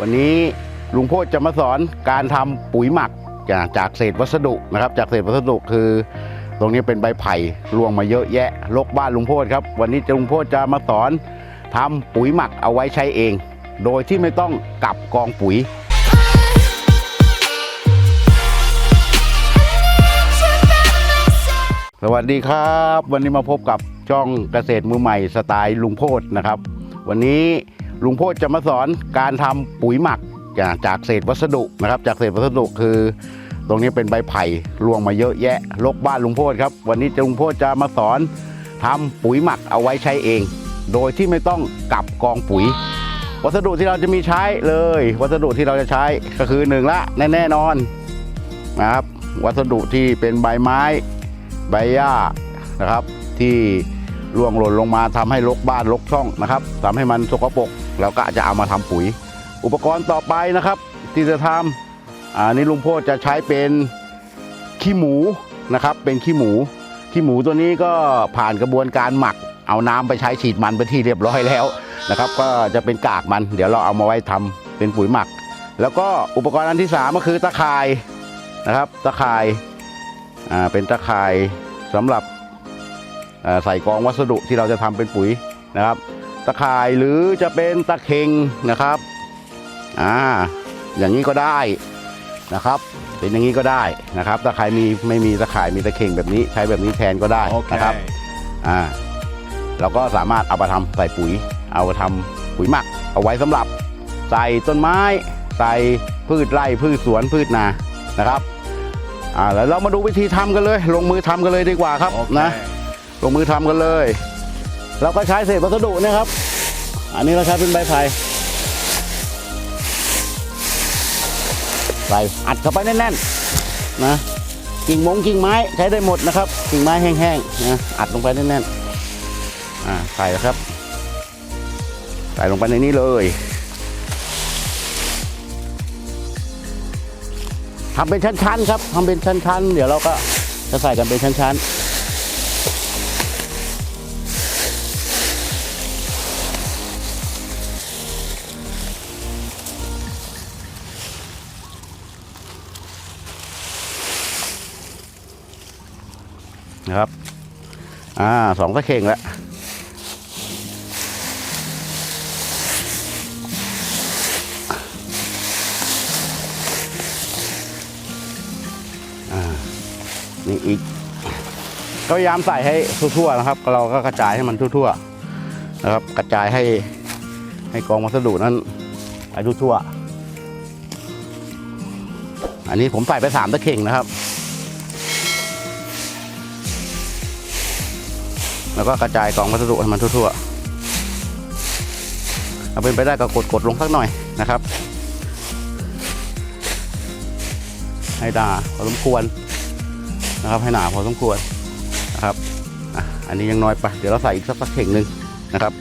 วันนี้ลุงโพธจะมาสอนการทำปุ๋ยหมักจากจากเศษวัสดุนะครับ จากเศษวัสดุคือ ตรงนี้เป็นใบไผ่รวงมาเยอะแยะรกบ้านลุงโพธครับ วันนี้ลุงโพธจะมาสอนทำปุ๋ยหมักเอาไว้ใช้เอง โดยที่ไม่ต้องกลับกองปุ๋ยสวัสดีครับ วันนี้มาพบกับช่องเกษตรมือใหม่สไตล์ลุงโพธนะครับ วันนี้ ลุงโพธจะมาสอนการทำปุ๋ยหมักจากเศษวัสดุนะครับ จากเศษวัสดุคือ ตรงนี้เป็นใบไผ่รวงมาเยอะแยะรกบ้านลุงโพธครับ วันนี้ลุงโพธจะมาสอนทำปุ๋ยหมักเอาไว้ใช้เอง โดยที่ไม่ต้องกลับกองปุ๋ย วัสดุที่เราจะมีใช้เลย วัสดุที่เราจะใช้ก็คือหนึ่งละแน่แน่นอนนะครับ วัสดุที่เป็นใบไม้ ใบหญ้านะครับ ที่ร่วงหล่นลงมาทำให้รกบ้านรกช่องนะครับทำให้มันสกปรก เราก็จะเอามาทำปุ๋ย อุปกรณ์ต่อไปนะครับ ที่จะทำอันนี้ลุงโพธจะใช้เป็นขี้หมูนะครับ เป็นขี้หมู ขี้หมูตัวนี้ก็ผ่านกระบวนการหมัก เอาน้ำไปใช้ฉีดมันไปที่เรียบร้อยแล้วนะครับ ก็จะเป็นกากมัน เดี๋ยวเราเอามาไว้ทำเป็นปุ๋ยหมัก แล้วก็อุปกรณ์อันที่สามก็คือตะข่ายนะครับ ตะข่ายอ่าเป็นตะข่ายสำหรับใส่กองวัสดุที่เราจะทำเป็นปุ๋ยนะครับ ตะข่ายหรือจะเป็นตะเข่งนะครับอ่าอย่างนี้ก็ได้นะครับ เป็นอย่างนี้ก็ได้นะครับตะข่ายมีไม่มีตะข่ายมีตะเข่งแบบนี้ ใช้แบบนี้แทนก็ได้นะครับอ่าเราก็สามารถเอาไปทำใส่ปุ๋ย เอาไปทำปุ๋ยหมัก เอาไว้สำหรับใส่ต้นไม้ ใส่พืชไร่พืชสวนพืชนานะครับอ่าแล้วเรามาดูวิธีทำกันเลย ลงมือทำกันเลยดีกว่าครับโอเคนะลงมือทำกันเลย เราก็ใช้เศษวัสดุนะครับ อันนี้เราใช้เป็นใบไผ่ใส่อัดเข้าไปแน่นๆนะกิ่งมงกิ่งไม้ใช้ได้หมดนะครับ กิ่งไม้แห้งๆนะอัดลงไปแน่นๆอ่าใส่แล้วครับใส่ลงไปในนี้เลยทำเป็นชั้นๆครับทำเป็นชั้นๆ เดี๋ยวเราก็จะใส่กันเป็นชั้นๆ ครับ อ่าสองตะเข่งแล้วนี่อีกก็พยายามใส่ให้ทั่วๆนะครับ เราก็กระจายให้มันทั่วๆนะครับ กระจายให้ให้กองวัสดุนั้นไปทั่วๆอันนี้ผมใส่ไปสามตะเข่งนะครับ แล้วก็กระจายกล่องวัสดุให้มันทั่วๆเอาเป็นไปได้ก็กดๆลงสักหน่อยนะครับ ให้ดาพอสมควรนะครับให้หนาพอสมควรนะครับอันนี้ยังน้อยไป เดี๋ยวเราใส่อีกสักสักเข่งหนึ่งนะครับ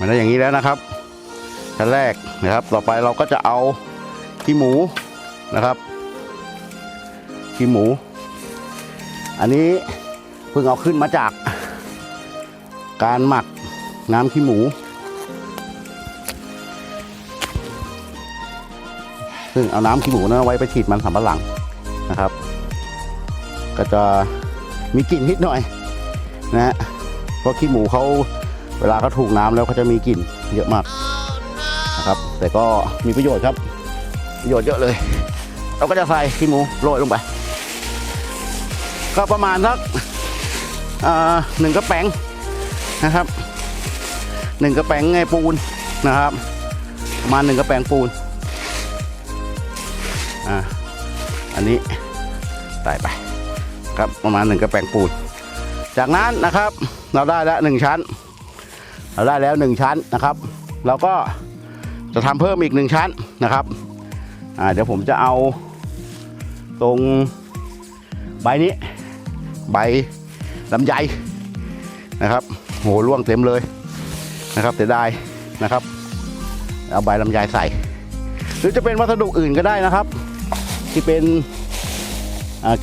มันได้อย่างนี้แล้วนะครับชั้นแรกนะครับ ต่อไปเราก็จะเอาขี้หมูนะครับขี้หมู อันนี้เพิ่งเอาขึ้นมาจาก การหมักน้ำขี้หมู ซึ่งเอาน้ำขี้หมูนั้นเอาไว้ไปฉีดมันสำปะหลังนะครับ ก็จะมีกลิ่นนิดหน่อยนะฮะเพราะขี้หมูเขา เวลาเขาถูกน้ำแล้วเขาจะมีกลิ่นเยอะมากนะครับ แต่ก็มีประโยชน์ครับ ประโยชน์เยอะเลย เราก็จะใส่ขี้หมูโรยลงไป ก็ประมาณสักหนึ่งกระแป้งนะครับหนึ่งกระแป้งไงปูนนะครับ ประมาณหนึ่งกระแป้งปูนอ่าอันนี้ใส่ไปครับประมาณหนึ่งกระแป้งปูน จากนั้นนะครับเราได้แล้วหนึ่งชั้น เราได้แล้วหนึ่งชั้นนะครับ เราก็จะทำเพิ่มอีกหนึ่งชั้นนะครับเดี๋ยวผมจะเอาตรงใบนี้ ใบลำไยนะครับโหร่วงเต็มเลยนะครับแต่ได้นะครับเอาใบลำไยใส่ หรือจะเป็นวัสดุอื่นก็ได้นะครับ ที่เป็น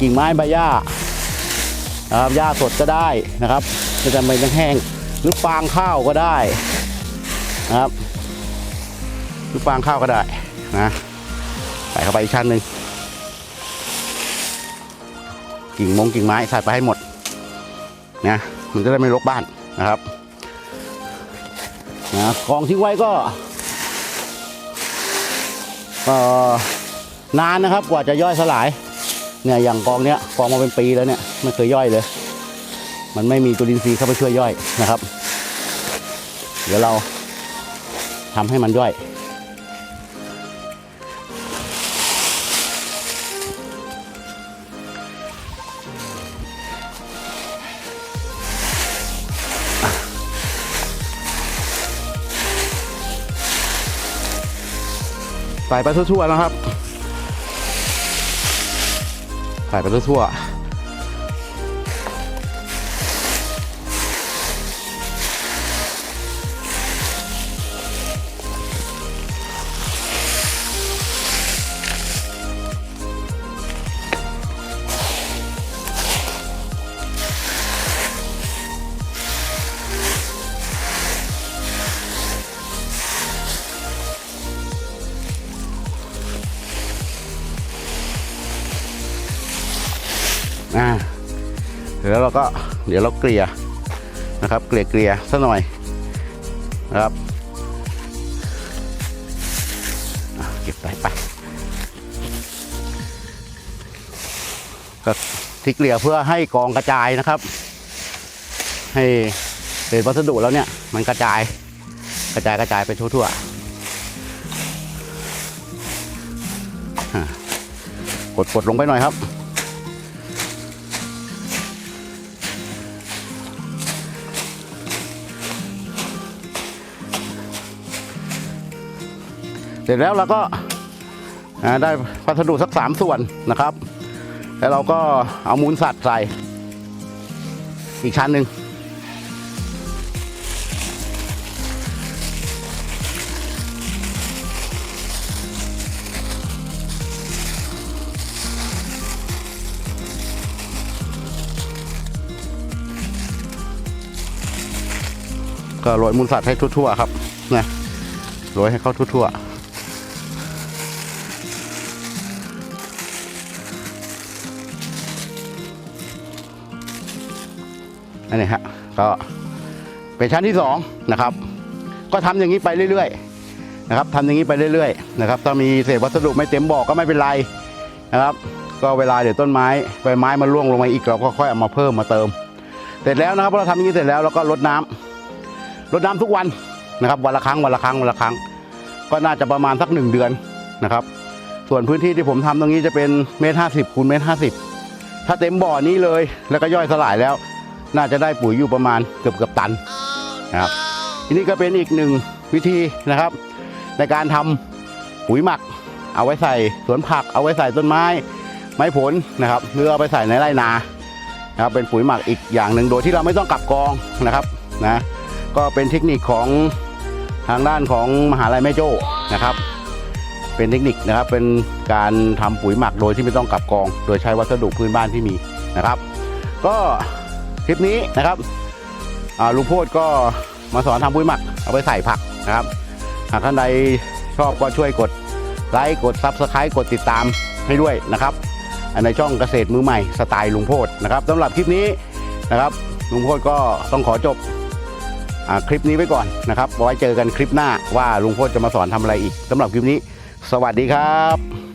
กิ่งไม้ใบหญ้านะครับหญ้าสดก็ได้นะครับไม่จำเป็นต้องแห้ง หรือฟางข้าวก็ได้นะครับหรือฟางข้าวก็ได้นะใส่เข้าไปอีกชั้นหนึ่งกิ่งมงกิ่งไม้ใส่ไปให้หมดนะมันจะได้ไม่รกบ้านนะครับนะกองทิ้งไว้ก็เออนานนะครับกว่าจะย่อยสลายเนี่ยอย่างกองเนี้ยกองมาเป็นปีแล้วเนี่ยไม่เคยย่อยเลย มันไม่มีจุลินทรีย์เข้าไปช่วยย่อยนะครับ เดี๋ยวเราทำให้มันย่อยใส่ไปทั่วๆนะครับใส่ไปทั่วๆ อ่าเดี๋ยวเราก็เดี๋ยวเราเกลี่ยนะครับ เกลี่ยเกลี่ยๆสักหน่อยนะครับเก็บไปไปก็ที่เกลี่ยเพื่อให้กองกระจายนะครับ ให้เศษวัสดุแล้วเนี่ยมันกระจายกระจายกระจายไปทั่วๆอะกดกดลงไปหน่อยครับ เสร็จแล้วเราก็ได้วัสดุสักสามส่วนนะครับ แล้วเราก็เอามูลสัตว์ใส่อีกชั้นหนึ่งก็โรยมูลสัตว์ให้ทั่วๆครับนะโรยให้เข้าทั่วๆ อันนี้ฮะก็เป็นชั้นที่สองนะครับก็ทำอย่างนี้ไปเรื่อยๆนะครับทำอย่างนี้ไปเรื่อยๆนะครับถ้ามีเศษวัสดุไม่เต็มบ่อก็ไม่เป็นไรนะครับ ก็เวลาเดี๋ยวต้นไม้ใบไม้มันร่วงลงมาอีกเราก็ค่อยเอามาเพิ่มมาเติม เสร็จแล้วนะครับพอเราทำอย่างนี้เสร็จแล้วเราก็รดน้ำรดน้ำทุกวันนะครับวันละครั้งวันละครั้งวันละครั้ง ก็น่าจะประมาณสักหนึ่งเดือนนะครับ ส่วนพื้นที่ที่ผมทำตรงนี้จะเป็นเมตรห้าสิบคูณเมตรห้าสิบถ้าเต็มบ่อนี้เลยแล้วก็ย่อยสลายแล้ว น่าจะได้ปุ๋ยอยู่ประมาณเกือบเกือบตันนะครับทีนี้ก็เป็นอีกหนึ่งวิธีนะครับ ในการทำปุ๋ยหมัก เอาไว้ใส่สวนผัก เอาไว้ใส่ต้นไม้ ไม้ผลนะครับหรือเอาไปใส่ในไร่นานะครับเป็นปุ๋ยหมักอีกอย่างหนึ่งโดยที่เราไม่ต้องกลับกองนะครับนะก็เป็นเทคนิคของทางด้านของมหาลัยแม่โจ้นะครับ เป็นเทคนิคนะครับเป็นการทำปุ๋ยหมักโดยที่ไม่ต้องกลับกอง โดยใช้วัสดุพื้นบ้านที่มีนะครับ ก็ คลิปนี้นะครับลุงโพดก็มาสอนทำปุ๋ยหมักเอาไปใส่ผักนะครับ หากท่านใดชอบก็ช่วยกดไลค์กดซับสไครต์กดติดตามให้ด้วยนะครับในช่องเกษตรมือใหม่สไตล์ลุงโพดนะครับสำหรับคลิปนี้นะครับลุงโพดก็ต้องขอจบอคลิปนี้ไว้ก่อนนะครับไว้เจอกันคลิปหน้าว่าลุงโพดจะมาสอนทำอะไรอีกสำหรับคลิปนี้ สวัสดีครับ